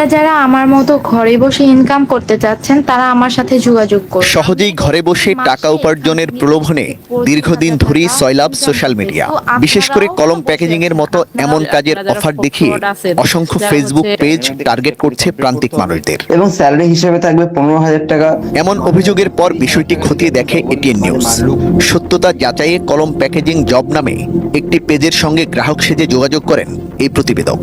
আপনারা যারা আমার মতো ঘরে বসে ইনকাম করতে চাচ্ছেন তারা আমার সাথে যোগাযোগ করুন। সহজেই ঘরে বসে টাকা উপার্জনের প্রলোভনে দীর্ঘদিন ধরেই সয়লাভ সোশ্যাল মিডিয়া বিশেষ করে কলম প্যাকেজিং এর মতো এমন কাজের অফার দেখিয়ে অসংখ্য ফেসবুক পেজ টার্গেট করছে প্রান্তিক মানুষদের। এবং স্যালারি হিসেবে থাকবে পনেরো হাজার টাকা। এমন অভিযোগের পর বিষয়টি খতিয়ে দেখে এটিএন নিউজ। সত্যতা যাচাইয়ে কলম প্যাকেজিং জব নামে একটি পেজের সঙ্গে গ্রাহক সেজে যোগাযোগ করেন এই প্রতিবেদক।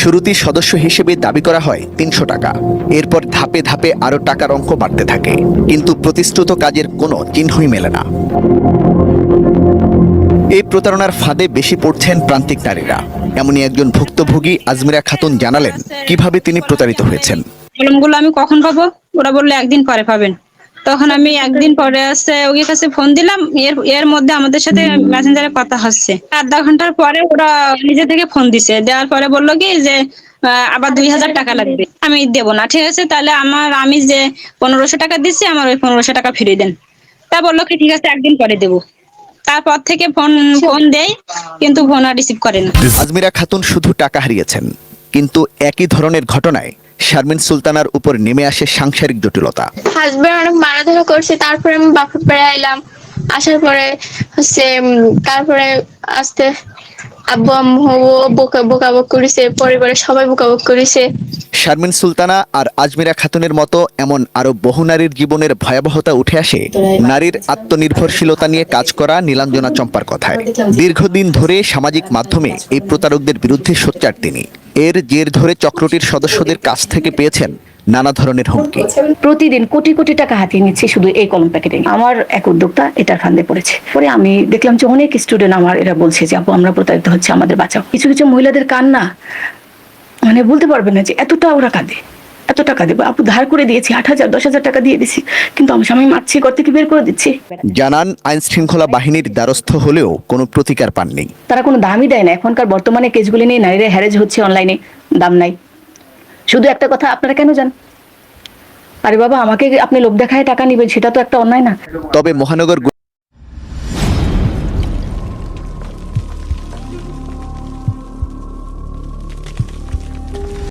শুরুতেই সদস্য হিসেবে দাবি করা হয় তিনশো টাকা। এরপর ধাপে ধাপে আরও টাকার অঙ্ক বাড়তে থাকে। কিন্তু প্রতিশ্রুত কাজের কোনো চিহ্নই মেলে না। এই প্রতারণার ফাঁদে বেশি পড়ছেন প্রান্তিক নারীরা। এমনই একজন ভুক্তভোগী আজমিরা খাতুন জানালেন, কীভাবে তিনি প্রতারিত হয়েছেন। কলমগুলো আমি কখন পাবো? ওরা বললে, একদিন পরে পাবেন। তখন আমি একদিন পরে আসছে ওই কাছে ফোন দিলাম। এর এর মধ্যে আমাদের সাথে মেসেঞ্জারে কথা হচ্ছে। আধা ঘণ্টার পরে ওরা নিজে থেকে ফোন দিছে। দেওয়ার পরে বলল কি যে আবার দুই হাজার টাকা লাগবে। আমি দেবো না ঠিক আছে? তাহলে আমার আমি যে পনেরোশো টাকা দিচ্ছি আমার ওই পনেরোশো টাকা ফিরিয়ে দেন। তা বলল কি ঠিক আছে একদিন পরে দেবো। তারপর থেকে ফোন ফোন দেয় কিন্তু ফোন আর রিসিভ করে না। আজমিরা খাতুন শুধু টাকা হারিয়েছেন কিন্তু একই ধরনের ঘটনায় শারমিন সুলতানার উপর নেমে আসে সাংসারিক জটিলতা। হাজবেন্ড অনেক মারাধরা করছে তারপরে আমি বাপের পেড়ে আইলাম। আসার পরে হচ্ছে তারপরে আস্তে আব্বু আম্মু বোকা বোকাবক করেছে পরিবারের সবাই বোকাবক করেছে। শারমিন সুলতানা আর আজমিরা খাতুনের মতো এমন আরও বহু নারীর জীবনের ভয়াবহতা উঠে আসে। নারীর আত্মনির্ভরশীলতা নিয়ে কাজ করা নীলাঞ্জনা চম্পার কথায়। দীর্ঘদিন ধরে সামাজিক মাধ্যমে এই প্রতারকদের বিরুদ্ধে সোচ্চার তিনি। এর জের ধরে চক্রটির সদস্যদের কাছ থেকে পেয়েছেন নানা ধরনের হুমকি। প্রতিদিন কোটি কোটি টাকা হাতিয়ে নিচ্ছে শুধু এই কলম প্যাকেটে। আমার এক উদ্যোক্তা এটার ফান্দে পড়েছে। পরে আমি দেখলাম যে অনেক স্টুডেন্ট আমার এরা বলছে যে, আপু, আমরা প্রতারিত হচ্ছে, আমাদের বাঁচাও। কিছু কিছু মহিলাদের কান্না মানে বলতে পারবে না যে, এতটা ওরা কাঁদে? এত টাকা দেবো? আপু ধার করে দিয়েছি আট হাজার দশ হাজার টাকা দিয়ে দিছি। কিন্তু আমার স্বামী মারছি ঘর থেকে বের করে দিচ্ছি। জানান আইন শৃঙ্খলা বাহিনীর দ্বারস্থ হলেও কোনো প্রতিকার পাননি। তারা কোনো দামই দেয় না। এখনকার বর্তমানে কেসগুলি নিয়ে নারীরা হ্যারেজ হচ্ছে অনলাইনে দাম নাই। শুধু একটা কথা আপনারা কেন জান আরে বাবা আমাকে আপনি লোক দেখায় টাকা নেবেন সেটা তো একটা অন্যায় না। তবে মহানগর